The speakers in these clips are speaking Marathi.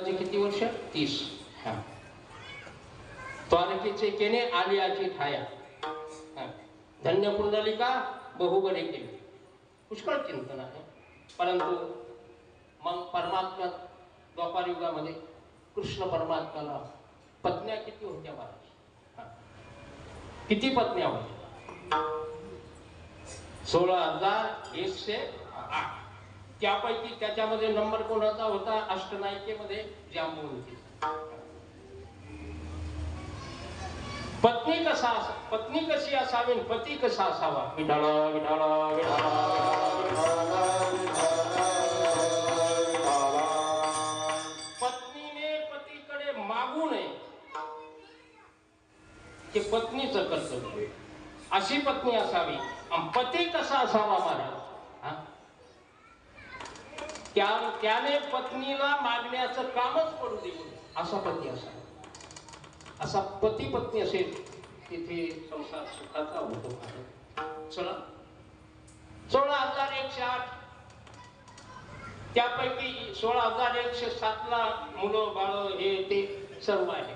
लग्नाचे किती वर्ष? तीस. हा. द्वारकेचे केने आलियाची ठाया. धन्य कुंडलिका बहुबरे केली. पुष्कळ चिंतन आहे. परंतु मग परमात्मा द्वापार युगामध्ये कृष्ण परमात्म्याला पत्न्या किती होत्या महाराज? किती पत्न्या होत्या? सोळा हजार एकशे आठ. त्यापैकी त्याच्यामध्ये नंबर कोणाचा होता? अष्टनायिकेमध्ये जांबुवंती पत्नी कसा पत्नी कशी असावी पती कसा असावा? विठाळ विठाळ पत्नीने पतीकडे मागू नये. हे पत्नीचं कर्तव्य अशी पत्नी असावी. आणि पती कसा असावा महाराज? त्या त्याने पत्नीला मागण्याचं कामच पडू देऊ असा पती असा असा पती पत्नी असेल तिथे संसार सुखाचा होतो. चला. सोळा हजार एकशे आठ. त्यापैकी सोळा हजार एकशे सातला मुलं बाळ हे ते सर्व आहे.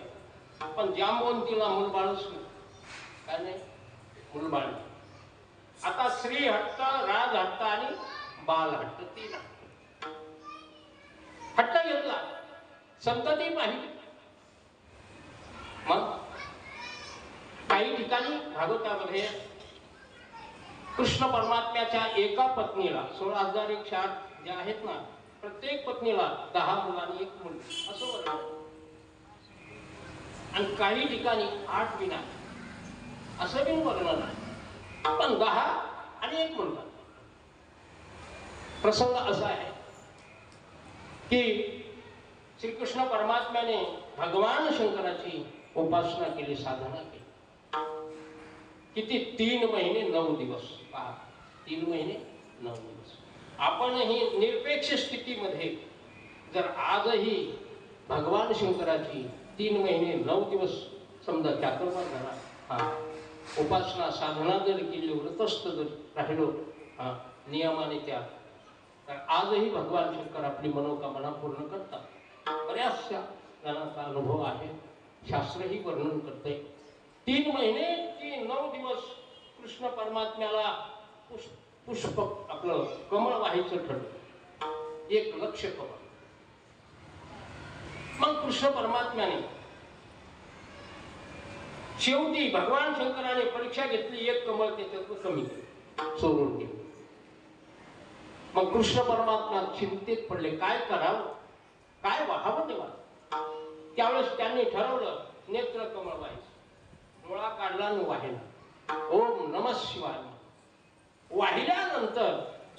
पण जांबवंतीला मूल बाळच नाही. काय नाही? मूल बाळ आता श्री हट्ट राज हट्ट आणि बाल हट्ट तीन हट्ट हट्ट घेतला संतती पाहिली. मग? काही ठिकाणी भागवतामध्ये कृष्ण परमात्म्याच्या एका पत्नीला सोळा हजार एक चार ज्या आहेत ना प्रत्येक पत्नीला दहा मुलांनी एक मुलगी. असं वर्णन आणि काही ठिकाणी आठ विना असं बिन वर्णन आहे पण दहा आणि एक मुलगा. प्रसंग असा आहे. की श्रीकृष्ण परमात्म्याने भगवान शंकराची उपासना केली साधना केली. किती? तीन महिने नऊ दिवस. पहा तीन महिने नऊ दिवस. आपणही निरपेक्ष स्थितीमध्ये जर आजही भगवान शंकराची तीन महिने नऊ दिवस समजा चातुर्मास झाला हा उपासना साधना जर केली व्रतस्थ जर राहिलो हा नियमाने त्या आजही भगवान शंकर आपली मनोकामना पूर्ण करतात. बऱ्याचशा जणांचा अनुभव आहे. शास्त्रही वर्णन करते तीन महिने की नऊ दिवस कृष्ण परमात्म्याला पुष्प पुष्प आपलं कमळ व्हायचं ठरलं. एक लक्ष कमळ. मग कृष्ण परमात्म्याने शेवटी भगवान शंकराने परीक्षा घेतली. एक कमळ त्याच्यातून कमी केलं, सोडून गेलं मग कृष्ण परमात्मा चिंतेत पडले. काय करावं? काय व्हावं तेव्हा? त्यावेळेस त्यांनी ठरवलं नेत्र कमळ व्हायचं डोळा काढला न वाहिला. ओम नम शिवाय. वाहिल्यानंतर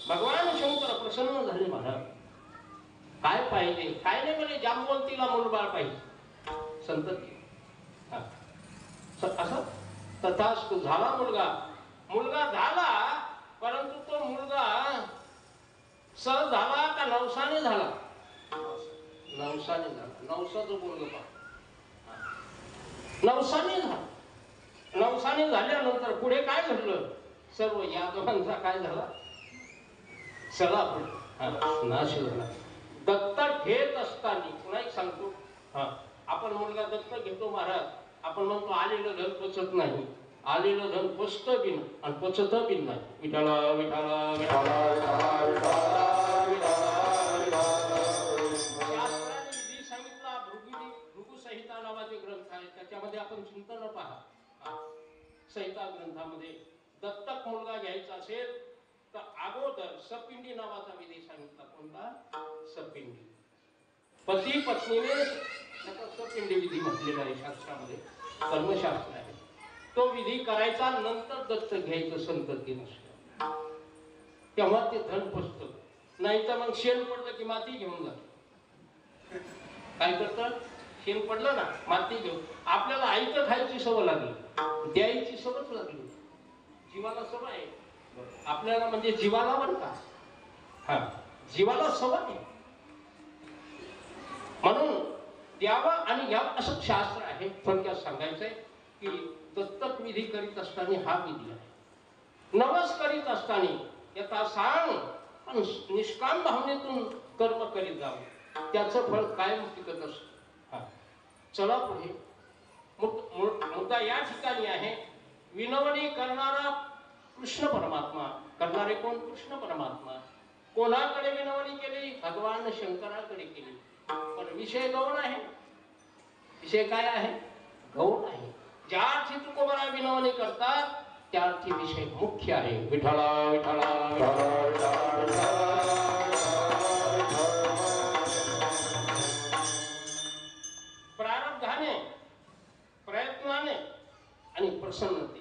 भगवान शंकर प्रसन्न झाले महाराज. काय पाहिजे काय नाही म्हणजे जांबवंतीला मुलबाळ पाहिजे. संतती असं? तथास्तु झाला मुलगा. मुलगा झाला परंतु तो मुलगा सहज झाला का नवसाने झाला? नवसाने झाला. नवसाचं मुलगा पहा. नवसाने झाला. नवसाने झाल्यानंतर पुढे काय घडलं? सर्व यादवांचा काय झाला? सगळा पुढे. नाश झाला. दत्तक घेत असताना पुन्हा एक सांगतो. हा आपण मुलगा दत्तक घेतो महाराज. आपण म्हणतो आलेलं धन पचत नाही. आलेलं धन पचत बिन आणि पचत बिन नाही. विठाला विठाला विठाला विधी सांगितला भृगु संहिता नावाचे ग्रंथ आहे त्याच्यामध्ये आपण चिंतन पहा. संहिता ग्रंथामध्ये दत्तक मुलगा घ्यायचा असेल तर अगोदर सपिंडी नावाचा विधी सांगितला. कोणता? सपिंडी. पती पत्नीने सपिंडी विधी म्हटलेला आहे शास्त्रामध्ये. कर्मशास्त्र आहे. तो विधी करायचा नंतर दत्त घ्यायचं संतती नसतं. तेव्हा ते धन पुस्तक नाही तर मग शेण पडलं की माती घेऊन जात. काय करतात? शेण पडलं ना माती घेऊन. आपल्याला आईचं खायची सवय लागली. द्यायची सवयच लागली. जीवाला सवय आहे. आपल्याला म्हणजे जीवाला बरं का? हा जीवाला सवय आहे. म्हणून द्यावा आणि घ्यावं असं शास्त्र आहे. थोडक्यात सांगायचंय की दत्तक विधी करीत असताना हा विधी आहे. नवस करीत असताना याचा सांग पण निष्काम भावनेतून कर्म करीत जावं. त्याचं फळ कायम टिकत असत. हा. चला पुढे. मुद्दा या ठिकाणी आहे. विनवणी करणारा कृष्ण परमात्मा. करणारे कोण? कृष्ण परमात्मा. कोणाकडे विनवणी केली? भगवान शंकराकडे केली. पण विषय गौण आहे. विषय काय आहे? गौण आहे. ज्या अर्थी तुकोबरा विनवणी करतात त्या अर्थी विषय मुख्य आहे विठळा विठळा प्रारब्धाने प्रयत्नाने आणि प्रसन्नते.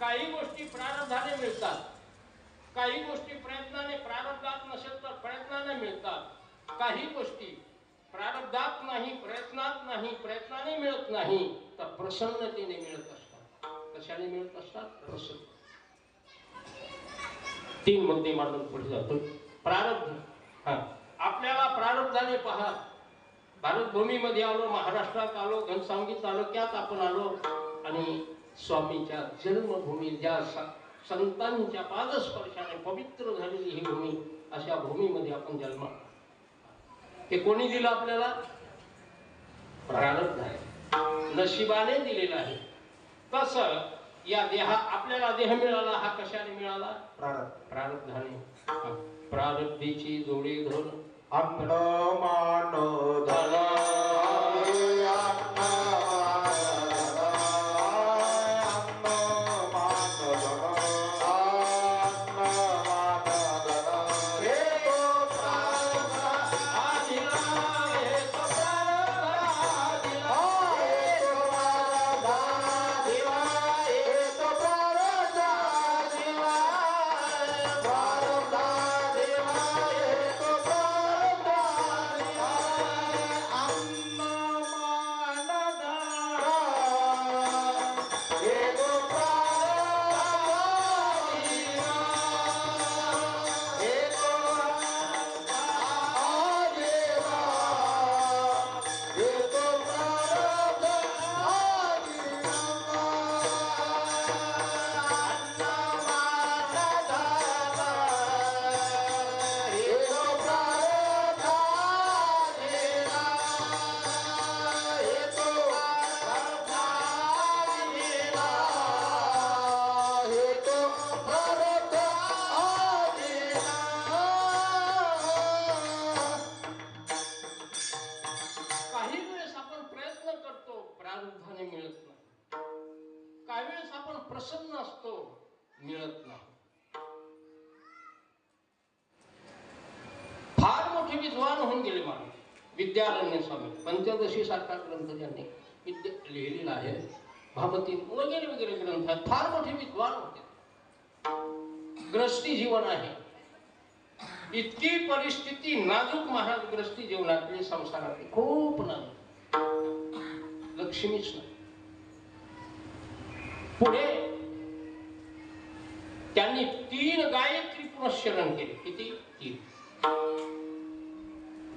काही गोष्टी प्रारब्धाने मिळतात. काही गोष्टी प्रयत्नाने प्रारब्धात नसेल तर प्रयत्नाने मिळतात. काही गोष्टी प्रारब्धात नाही प्रयत्नात नाही प्रयत्नाने मिळत नाही तर प्रसन्नतेने मिळत असतात. कशाने मिळत असतात? प्रसन्न. तीन मुद्दे मांडून पुढे जातो. प्रारब्ध. हा. आपल्याला प्रारब्धाने पहा. भारत भूमीमध्ये आलो महाराष्ट्रात आलो घनसावंगी तालुक्यात आपण आलो. आणि स्वामीच्या जन्मभूमी ज्या संतांच्या पादस्पर्शाने पवित्र झालेली ही भूमी अशा भूमीमध्ये आपण जन्म हे कोणी दिलं आपल्याला? प्रारब्ध आहे नशिबाने दिलेलं आहे. तस या देहा आपल्याला देह मिळाला हा कशाने मिळाला? प्रारब्ध प्रारब्धाने. प्रारब्धीची जोडी धरून धन सारखा ग्रंथ त्यांनी विद्या लिहिलेला आहे. भामती वगैरे वगैरे ग्रंथ आहेत फार मोठे विद्वान होते. ग्रस्ती जीवन आहे. इतकी परिस्थिती नाजूक महाराज ग्रस्ती जीवनातली म्हणजे संसारातली. खूप नाजूक. लक्ष्मीच नाही. पुढे त्यांनी तीन गायत्री पुनश्चरण केले. किती? तीन.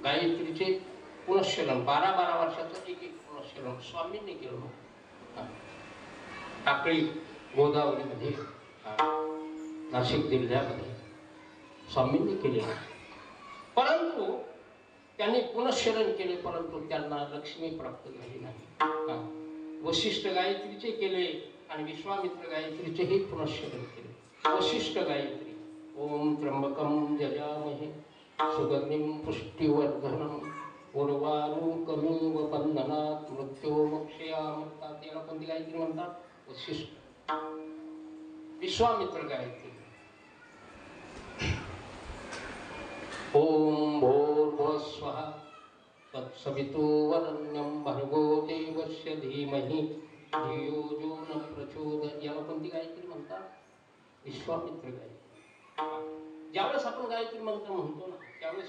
गायत्रीचे पुनश्चलन बारा बारा वर्षाचं एक एक पुनश्चलन स्वामींनी केलं. टाकळी गोदावरीमध्ये नाशिक जिल्ह्यामध्ये स्वामींनी केले परंतु त्यांनी पुनश्चलन केले परंतु त्यांना लक्ष्मी प्राप्त झाली नाही. वशिष्ठ गायत्रीचे केले आणि विश्वामित्र गायत्रीचेही पुनश्चलन केले. वशिष्ठ गायत्री ओम त्र्यंबकम जजामहे सुगंधिम पुष्टीवर्धनम. उर्वारुकमिव बंधनात मृत्यो मोक्षया म्हणतात याला कोणती गायत्री म्हणतात? वशिष्ठ विश्वामित्र गायत्री. ओम भोर्भस्व तत्सवितो वरण्यं भर्गो देवस्य धीमहि धियो जो न प्रचोदयात्. याला कोणती गायत्री म्हणतात? विश्वामित्र गायत्री. ज्यावेळेस आपण गायत्री मंत्र म्हणतो ना त्यावेळेस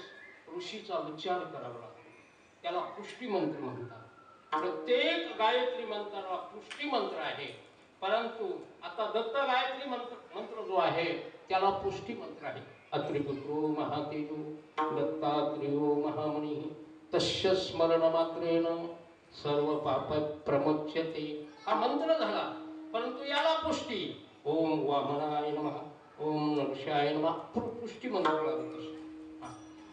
ऋषीचा उच्चार करावा लागतो. त्याला पुष्टी मंत्र म्हणतात. प्रत्येक गायत्री मंत्राला पुष्टी मंत्र आहे. परंतु आता दत्त गायत्री मंत्र मंत्र जो आहे त्याला पुष्टी मंत्र आहे. अत्रिपुत्रो महातेजो दत्तात्रियो महामणी तस्य स्मरण मात्रेन सर्व पाप प्रमुच्यते. हा मंत्र झाला. परंतु याला पुष्टी ओम वामनाय नमः ओम नक्षाय नमः पुष्टी मंत्र लागत असतो.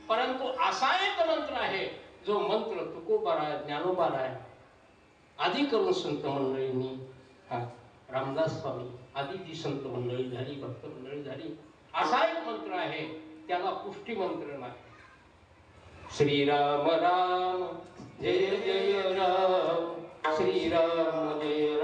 परंतु असा एक मंत्र आहे जो मंत्र तुकोबाराय ज्ञानोबाराय आधी करून संत मंडळींनी हा रामदास स्वामी आधी जी संत मंडळी झाली भक्त मंडळी झाली असा एक मंत्र आहे त्याला पुष्टी मंत्र नाही. श्रीराम राम जय जय राम श्रीराम जय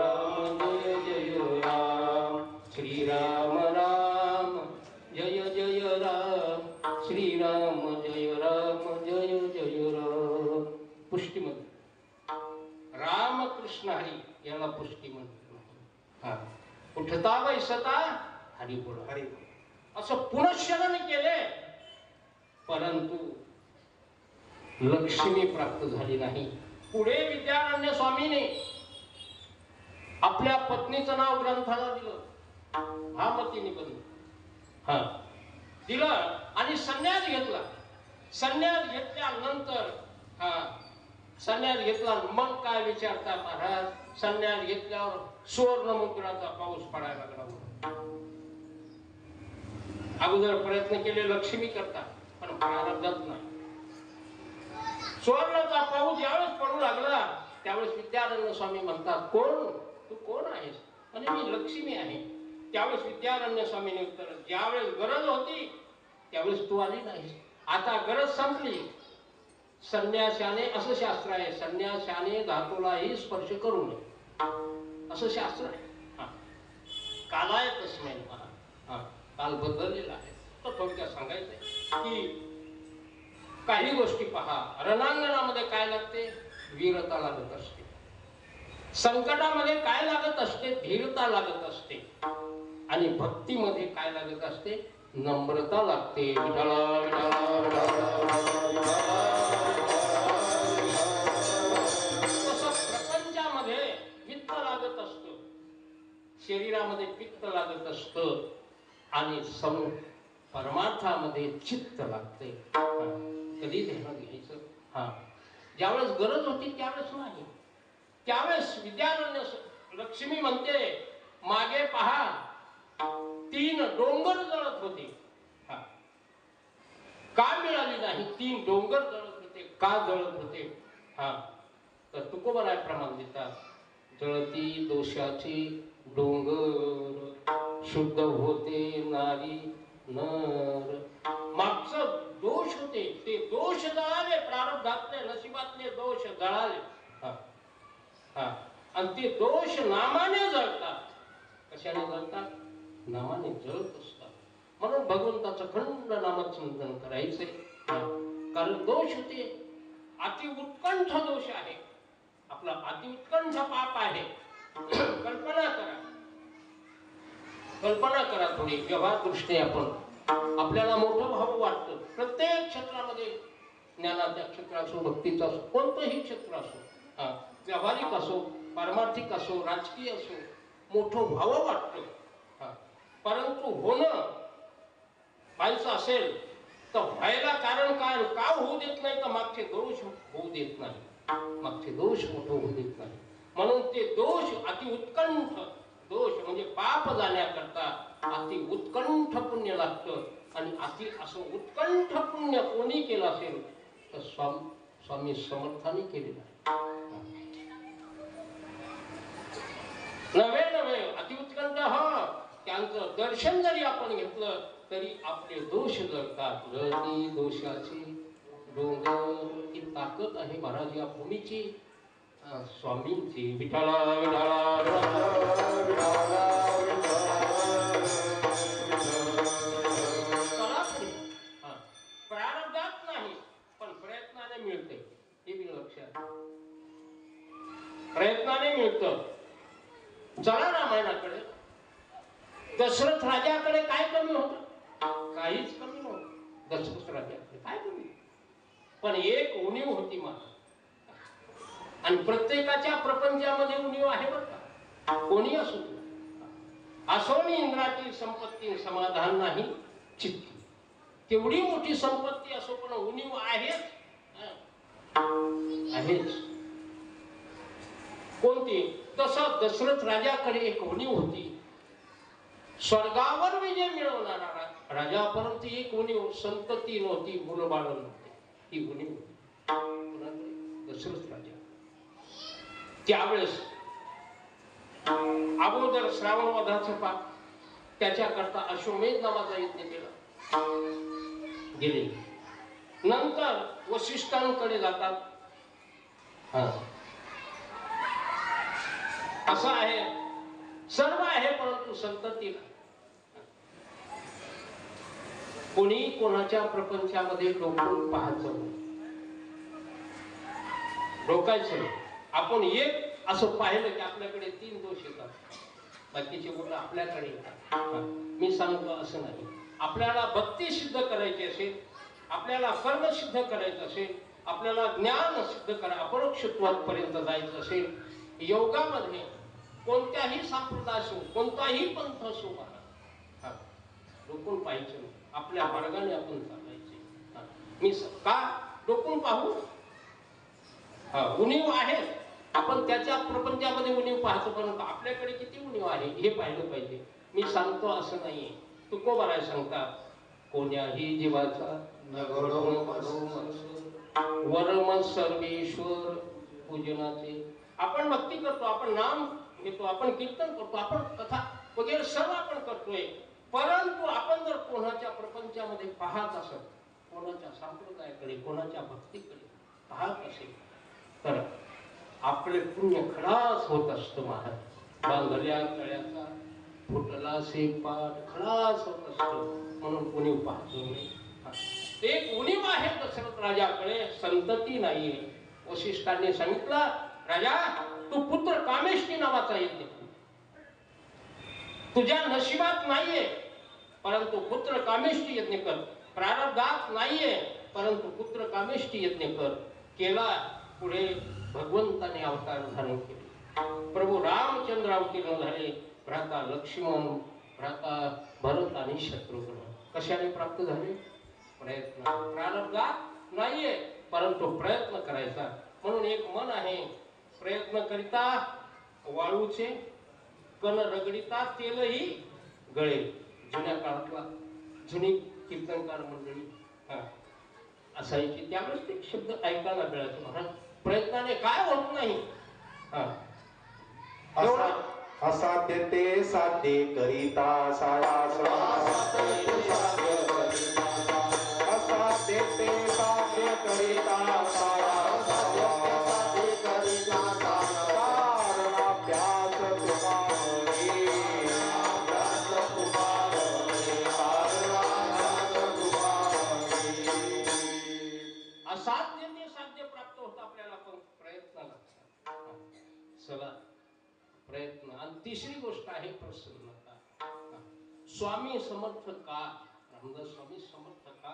उठता सता हरी बोला असं पुनश्चरण केले. परंतु लक्ष्मी प्राप्त झाली नाही. पुढे विद्यारण्य स्वामीने आपल्या पत्नीचं नाव ग्रंथाला दिलं. भामती निबंध हा. दिलं आणि संन्यास घेतला. संन्यास घेतल्यानंतर हा. संन्यास घेतला मग काय विचारता महाराज? संन्यास घेतल्यावर सुवर्ण मुद्राचा पाऊस पडायला लागला अगोदर प्रयत्न केले लक्ष्मी करता पण प्रारब्धात नाही. सुवर्णाचा पाऊस ज्यावेळेस पडू लागला त्यावेळेस विद्यानंद स्वामी म्हणतात कोण? तू कोण आहेस? आणि मी लक्ष्मी आहे. त्यावेळेस विद्यारण्य स्वामीने उत्तर ज्यावेळेस गरज होती त्यावेळेस तू आली नाहीस. आता गरज संपली. संन्यासाने असं शास्त्र आहे संन्यासाने धातूलाही स्पर्श करू नये. असं शास्त्र आहे. हा. कालाय तस्मै नमः. हा. काल बदललेला आहे. तर थोडक्यात सांगायचं की काही गोष्टी पहा. रणांगणामध्ये काय लागते? वीरता लागत असते. संकटामध्ये काय लागत असते? धीरता लागत असते. आणि भक्तीमध्ये काय लागत असते? नम्रता लागते. विठला विठला विठला शरीरामध्ये पित्त लागत असतं आणि सम परमार्थामध्ये चित्त लागते कधी ध्यान घ्यायचं? हा. ज्यावेळेस गरज होती त्यावेळेस नाही. त्यावेळेस विद्यारण्य लक्ष्मी म्हणते मागे पहा. तीन डोंगर जळत होते. हा. का मिळाली नाही? तीन डोंगर जळत होते. का जळत होते? हा. तर तुकोबराय प्रमाण देतात जळती दोषाची डोंगर शुद्ध होते नारी नर. मागचं दोष होते ते दोष जळाले प्रारब्धातले नशिबातले दोष जळाले. हा हा. आणि ते दोष नामाने जळतात. कशाने जळतात? नामाने जळत असतात. म्हणून भगवंताचं खंड नामात चिंतन करायचंय कारण दोष होते. अति उत्कंठ दोष आहे. आपला अति उत्कंठ पाप आहे. कल्पना करा. कल्पना करा थोडी व्यवहार दृष्टी आपण. आपल्याला मोठं भाव वाटतं. प्रत्येक क्षेत्रामध्ये ज्ञानाच्या क्षेत्र असो भक्तीचं असो कोणतंही क्षेत्र असो व्यावहारिक असो पारमार्थिक असो राजकीय असो मोठं भाव वाटतं. हा. परंतु होणं व्हायचं असेल तर व्हायला कारण काय? का होऊ देत नाही? तर मागचे दोष होऊ देत नाही. मागचे दोष मोठं होऊ देत नाही. म्हणून ते दोष अति उत्कंठ दोष म्हणजे पाप जाण्याकरता अति उत्कंठ पुण्य लागतं. आणि अति असं उत्कंठ पुण्य कोणी केलं असेल तर स्वामी स्वामी समर्थाने केलेलं नव्हे नव्हे अति उत्कंठ हा. त्यांचं दर्शन जरी आपण घेतलं तरी आपले दोष जळतात जळती दोषाची डोंगर ही ताकद आहे महाराज या भूमीची. स्वामींची विठाला विठाला प्रारब्धात नाही पण प्रयत्नाने मिळते हे लक्षात प्रयत्नाने मिळतं चला रामायणाकडे दशरथ राजाकडे काय कमी होत काहीच कमी नव्हतं दशरथ राजाकडे काय कमी पण एक उणीव होती मला आणि प्रत्येकाच्या प्रपंचामध्ये उणीव आहे बरं का? कोणी असू. असो असोनी इंद्राची संपत्ती समाधान नाही चित्ती. केवढी मोठी संपत्ती असो पण उणीव आहेच. आहेच. कोणती? तसं दशरथ राजाकडे एक उणीव होती. स्वर्गावर विजय मिळवणारा राजा परंतु एक उणीव संतती नव्हती मुलबाळ नव्हते ही उणीव होती. दशरथ राजा. त्यावेळेस अगोदर श्रावण वधाचं पाप त्याच्याकरता अश्वमेध नावाचा यज्ञ केला. गेले. नंतर वशिष्ठांकडे जातात. असं आहे. सर्व आहे परंतु संतती कोणी कोणाच्या प्रपंचामध्ये डोकून पाहायचं? डोकायचं नाही. आपण एक असं पाहिलं की आपल्याकडे तीन दोष येतात. बाकीचे गुण आपल्याकडे येतात. मी सांगतो असं नाही. आपल्याला भक्ती सिद्ध करायची असेल आपल्याला कर्म सिद्ध करायचं असेल आपल्याला ज्ञान सिद्ध करा अपरोक्षत्वापर्यंत जायचं असेल योगामध्ये कोणत्याही संप्रदाय असो कोणताही पंथ असो मला हा. डोकून पाहायचं आपल्या मार्गाने आपण चालायचे मी का? डोकून पाहू? हा, उणीव आहे आपण त्याच्या प्रपंचामध्ये उणीव पाहतो परंतु आपल्याकडे किती उणीव आहे हे पाहिलं पाहिजे. मी सांगतो असं नाहीये. तुकोबाराय सांगतात कोण्याही जीवाचा वरम सर्वेश्वर पूजनाचे. आपण भक्ती करतो आपण नाम घेतो आपण कीर्तन करतो आपण कथा वगैरे सर्व आपण करतोय. परंतु आपण जर कोणाच्या प्रपंचामध्ये पाहत असत कोणाच्या संप्रदायाकडे कोणाच्या भक्तीकडे पाहत असेल तर आपले पुण्य खलास होत असतो महाराज. बांधल्या तळ्याचा फुटला से पाठ खलास होत असतो. म्हणून कोणी पाहतो नाही. एक उणीव आहे दशरथ राजाकडे संतती नाहीये. वशिष्ठांनी सांगितलं राजा तू पुत्र कामेष्टी नावाचा यज्ञ तुझ्या नशिबात नाहीये परंतु पुत्र कामेष्टी यज्ञ कर. प्रारब्धात नाहीये परंतु पुत्र कामेष्टी यज्ञ कर. केला पुढे भगवंताने अवतार धारण केले. प्रभू रामचंद्र अवतीर्ण झाले भ्राता लक्ष्मण भ्राता भरत आणि शत्रुघ्न. कशाने प्राप्त झाले? प्रयत्न. प्रारब्धात नाहीये परंतु प्रयत्न करायचा. म्हणून एक मन आहे प्रयत्न करिता वाळूचे कण रगडिता तेलही गळे. जुन्या काळातला जुनी कीर्तनकार मंडळी हा, असायची त्यावेळेस ते शब्द ऐकायला मिळायचे महाराज. प्रयत्नाने काय होत नाही. असा असाध्य ते साध्य करिता असाध्य तिसरी गोष्ट आहे प्रसन्नता हा. स्वामी समर्थ का रामदास स्वामी समर्थ का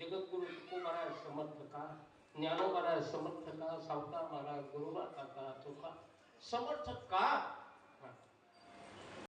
जगद्गुरु तुकोबाराय समर्थ का ज्ञानोबाराय समर्थ का सावकार महाराज गुरुबा काका तुका समर्थ का